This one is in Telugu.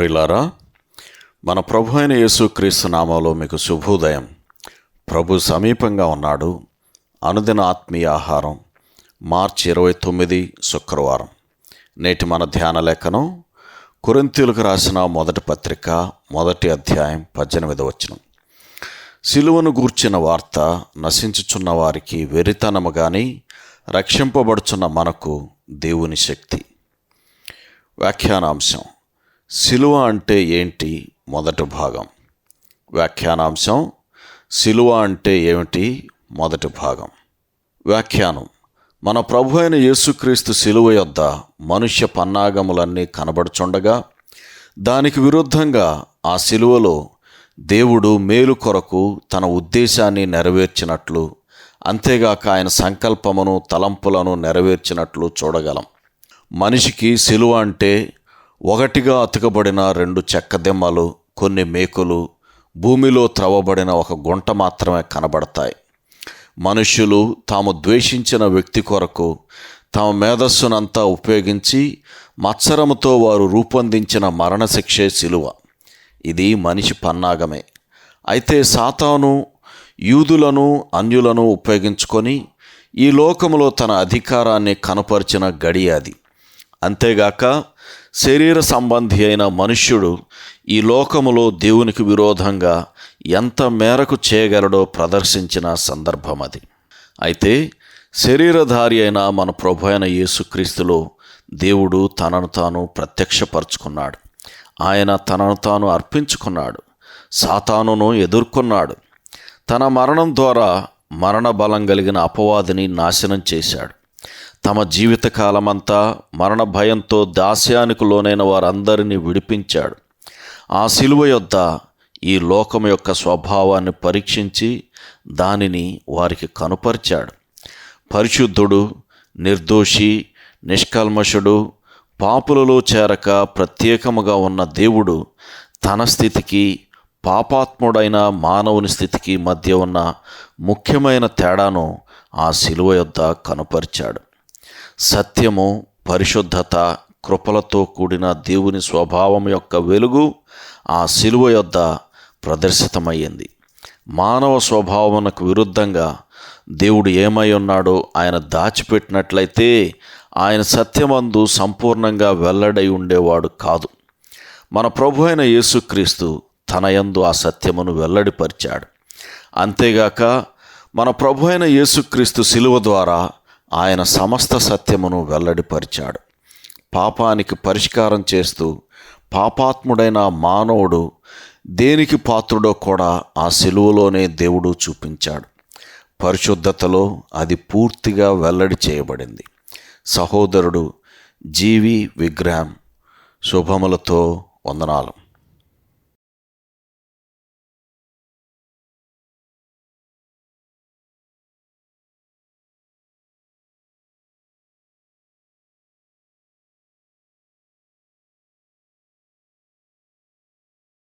ప్రిలారా మన ప్రభు అయిన యేసుక్రీస్తు నామంలో మీకు శుభోదయం. ప్రభు సమీపంగా ఉన్నాడు. అనుదిన ఆత్మీయ ఆహారం మార్చి ఇరవై తొమ్మిది శుక్రవారం. నేటి మన ధ్యాన లేఖనం కొరింతీలకు రాసిన మొదటి పత్రిక మొదటి అధ్యాయం పద్దెనిమిది వచనం. సిలువను గూర్చిన వార్త నశించుచున్న వారికి వెరితనము కానీ రక్షింపబడుచున్న మనకు దేవుని శక్తి. వ్యాఖ్యానాంశం సిలువ అంటే ఏంటి? మొదటి భాగం. వ్యాఖ్యానాంశం సిలువ అంటే ఏమిటి? మొదటి భాగం. వ్యాఖ్యానం. మన ప్రభు అయిన యేసుక్రీస్తు సిలువ యొద్ద మనుష్య పన్నాగములన్నీ కనబడుచుండగా దానికి విరుద్ధంగా ఆ సిలువలో దేవుడు మేలు కొరకు తన ఉద్దేశాన్ని నెరవేర్చినట్లు అంతేగాక ఆయన సంకల్పమును తలంపులను నెరవేర్చినట్లు చూడగలం. మనిషికి సిలువ అంటే ఒకటిగా అతుకబడిన రెండు చెక్కదెమ్మలు కొన్ని మేకులు భూమిలో త్రవ్వబడిన ఒక గుంట మాత్రమే కనబడతాయి. మనుష్యులు తాము ద్వేషించిన వ్యక్తి కొరకు తమ మేధస్సునంతా ఉపయోగించి మత్సరముతో వారు రూపొందించిన మరణశిక్షే శిలువ ఇది మనిషి పన్నాగమే. అయితే సాతాను యూదులను అన్యులను ఉపయోగించుకొని ఈ లోకములో తన అధికారాన్ని కనపరిచిన గడి అది. అంతేగాక శరీర సంబంధి అయిన మనుష్యుడు ఈ లోకములో దేవునికి విరోధంగా ఎంత మేరకు చేయగలడో ప్రదర్శించిన సందర్భం అది. అయితే శరీరధారి అయిన మన ప్రభు అయిన యేసుక్రీస్తులో దేవుడు తనను తాను ప్రత్యక్షపరుచుకున్నాడు. ఆయన తనను తాను అర్పించుకున్నాడు. సాతానును ఎదుర్కొన్నాడు. తన మరణం ద్వారా మరణ బలం కలిగిన అపవాదిని నాశనం చేశాడు. తమ జీవితకాలమంతా మరణ భయంతో దాస్యానికి లోనైన వారందరినీ విడిపించాడు. ఆ శిలువ యొద్ద ఈ లోకం యొక్క స్వభావాన్ని పరీక్షించి దానిని వారికి కనుపరిచాడు. పరిశుద్ధుడు నిర్దోషి నిష్కల్మషుడు పాపులలో చేరక ప్రత్యేకముగా ఉన్న దేవుడు తన స్థితికి పాపాత్ముడైన మానవుని స్థితికి మధ్య ఉన్న ముఖ్యమైన తేడాను ఆ శిలువ యొద్ద కనుపరిచాడు. సత్యము పరిశుద్ధత కృపలతో కూడిన దేవుని స్వభావం యొక్క వెలుగు ఆ శిలువ యొద్ద ప్రదర్శితమయ్యింది. మానవ స్వభావమునకు విరుద్ధంగా దేవుడు ఏమై ఉన్నాడో ఆయన దాచిపెట్టినట్లయితే ఆయన సత్యమందు సంపూర్ణంగా వెల్లడై ఉండేవాడు కాదు. మన ప్రభు అయిన యేసుక్రీస్తు తన యందు ఆ సత్యమును వెల్లడిపరిచాడు. అంతేగాక మన ప్రభు అయిన యేసుక్రీస్తు శిలువ ద్వారా ఆయన సమస్త సత్యమును వెల్లడిపరిచాడు. పాపానికి పరిష్కారం చేస్తూ పాపాత్ముడైన మానవుడు దేనికి పాత్రుడో కూడా ఆ శిలువలోనే దేవుడు చూపించాడు. పరిశుద్ధతలో అది పూర్తిగా వెల్లడి చేయబడింది. సహోదరుడు జీవి విగ్రహం శుభములతో వందనాలు.